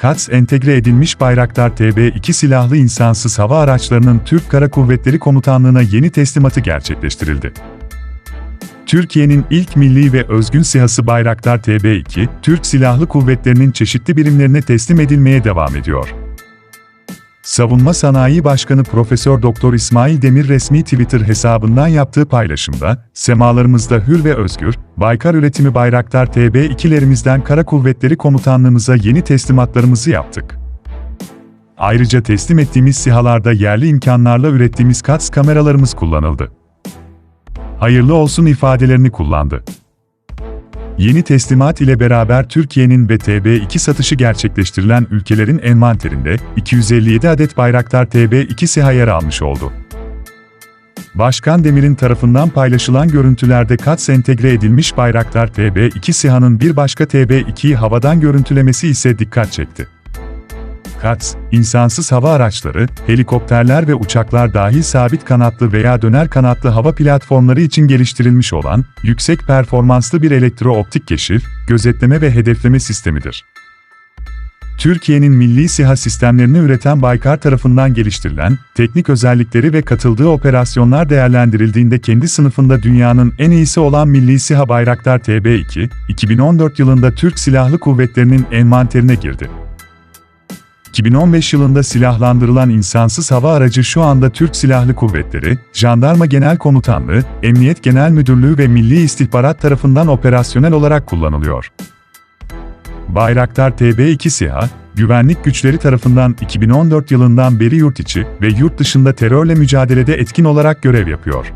KATS entegre edilmiş Bayraktar TB2 silahlı insansız hava araçlarının Türk Kara Kuvvetleri Komutanlığı'na yeni teslimatı gerçekleştirildi. Türkiye'nin ilk milli ve özgün SİHA'sı Bayraktar TB2, Türk Silahlı Kuvvetleri'nin çeşitli birimlerine teslim edilmeye devam ediyor. Savunma Sanayi Başkanı Profesör Doktor İsmail Demir resmi Twitter hesabından yaptığı paylaşımda, semalarımızda hür ve özgür, Baykar üretimi Bayraktar TB2'lerimizden Kara Kuvvetleri Komutanlığımıza yeni teslimatlarımızı yaptık. Ayrıca teslim ettiğimiz sihalarda yerli imkanlarla ürettiğimiz KATS kameralarımız kullanıldı. Hayırlı olsun ifadelerini kullandı. Yeni teslimat ile beraber Türkiye'nin ve TB2 satışı gerçekleştirilen ülkelerin envanterinde 257 adet Bayraktar TB2 SİHA yer almış oldu. Başkan Demir'in tarafından paylaşılan görüntülerde KATS entegre edilmiş Bayraktar TB2 SİHA'nın bir başka TB2'yi havadan görüntülemesi ise dikkat çekti. KATS, insansız hava araçları, helikopterler ve uçaklar dahil sabit kanatlı veya döner kanatlı hava platformları için geliştirilmiş olan, yüksek performanslı bir elektro-optik keşif, gözetleme ve hedefleme sistemidir. Türkiye'nin milli SİHA sistemlerini üreten Baykar tarafından geliştirilen, teknik özellikleri ve katıldığı operasyonlar değerlendirildiğinde kendi sınıfında dünyanın en iyisi olan Milli SİHA Bayraktar TB2, 2014 yılında Türk Silahlı Kuvvetleri'nin envanterine girdi. 2015 yılında silahlandırılan insansız hava aracı şu anda Türk Silahlı Kuvvetleri, Jandarma Genel Komutanlığı, Emniyet Genel Müdürlüğü ve Milli İstihbarat tarafından operasyonel olarak kullanılıyor. Bayraktar TB2 SİHA, güvenlik güçleri tarafından 2014 yılından beri yurt içi ve yurt dışında terörle mücadelede etkin olarak görev yapıyor.